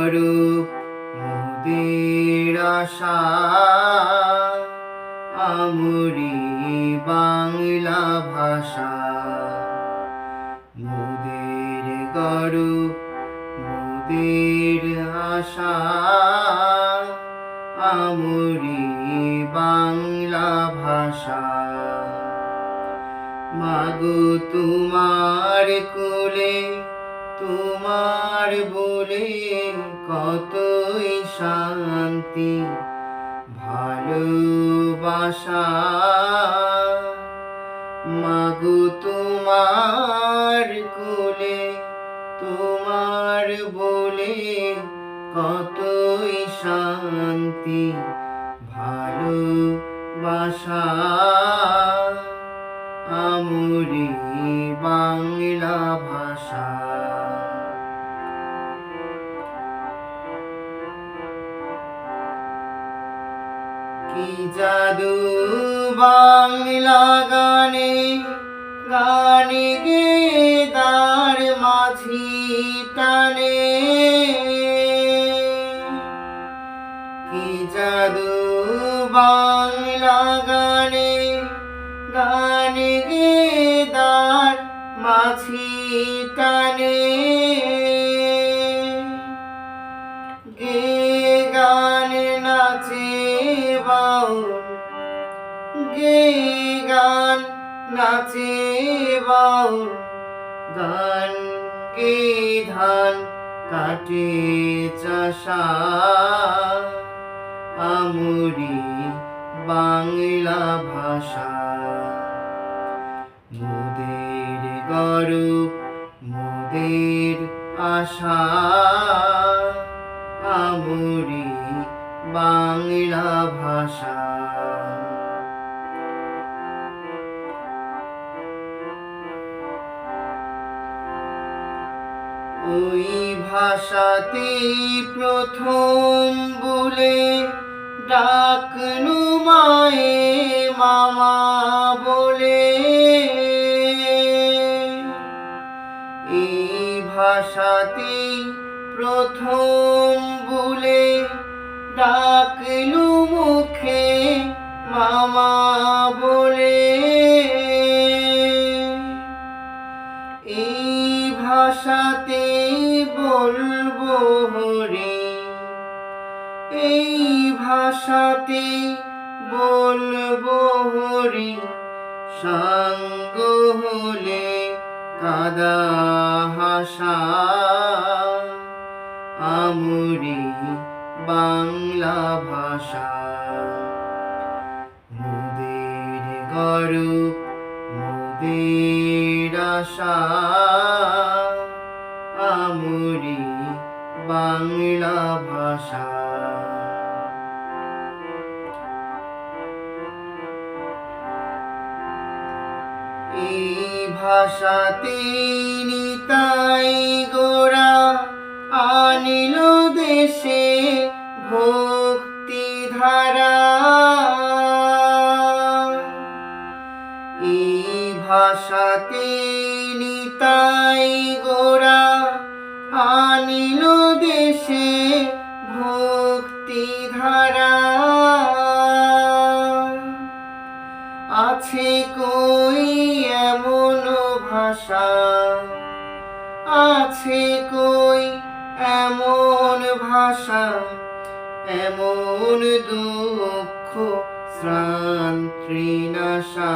গরব মোদের আশা। আমরি বাংলা ভাষা। মোদের গরব মোদের আশা। আমরি বাংলা ভাষা। মাগো তোমার কোলে তোমার বলে কতই শান্তি, ভালোবাসা মাগো তোমার কোলে, তোমার বলে কতই শান্তি, ভালোবাসা আমরি বাংলা ভাষা। জাদু বাংলা গানে গানে গে দার মাঝি টানে। কি জাদু বাংলা গানে গানে গে দার মাঝি টানে। গে গান নাচে বাউল, গান গে ধান কাটে চাষা? আমরি বাংলা ভাষা। মোদের গরব, মোদের আশা। আমরি বাংলা ভাষা। ওই ভাষাতেই প্রথম বলে ডাকনু মায়ে মামা বলে। এই ভাষাতেই প্রথম বলে ডাকলু মুখে মামা বলে। এই ভাষাতে বলব হরে এই ভাষাতে বলব হরি সঙ্গ হলে কাদা হাসা, আমরি বাংলা ভাষা। মোদের গরু মোদের আশা। আমরি বাংলা ভাষা। এই ভাষাতে নিতাই গোরা আনিল এই ভাষাতে নিতাই গোরা আনিল দেশে ভক্তি ধারা আছে কই এমন ভাষা? আছে কই এমন ভাষা? এমন দুঃখ শ্রান্তিনাশা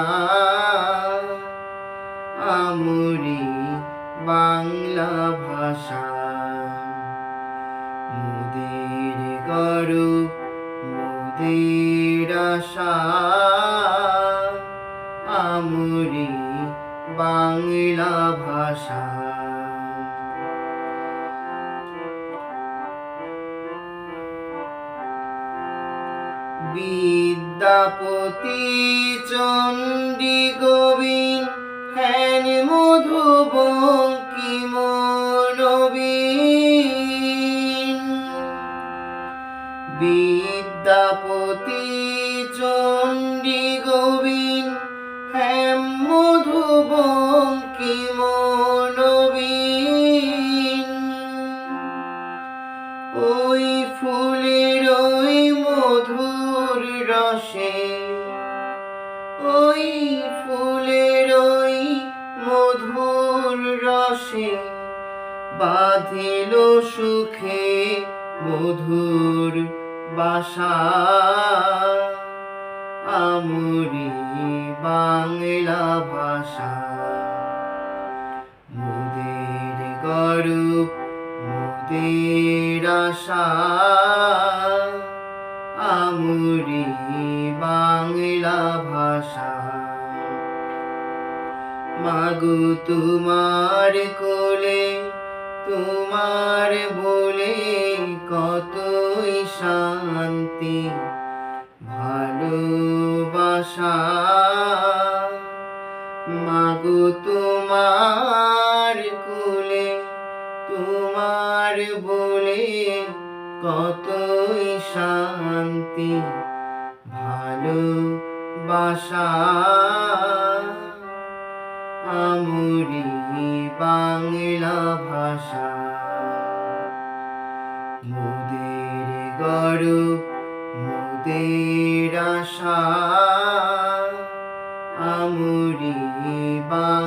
আমরি বাংলা ভাষা। মোদের গরব মোদের আশা। আমরি বাংলা ভাষা। বিদ্যাপতি চণ্ডী গোবিন হেন মধু বঙ্কিম ওই ফুলের ওই মধুর রসে বাঁধিল সুখে মধুর বাসা। আমরি বাংলা ভাষা। মোদের গরব মোদের আশা। আমরি বাংলা ভাষা। মাগো তোমার কোলে তোমার বলে কতই শান্তি ভালোবাসা। মাগো তোমার শান্তি ভালোবাসা। আমরি বাংলা ভাষা। মোদের গরব মোদের আশা। আমরি বাংলা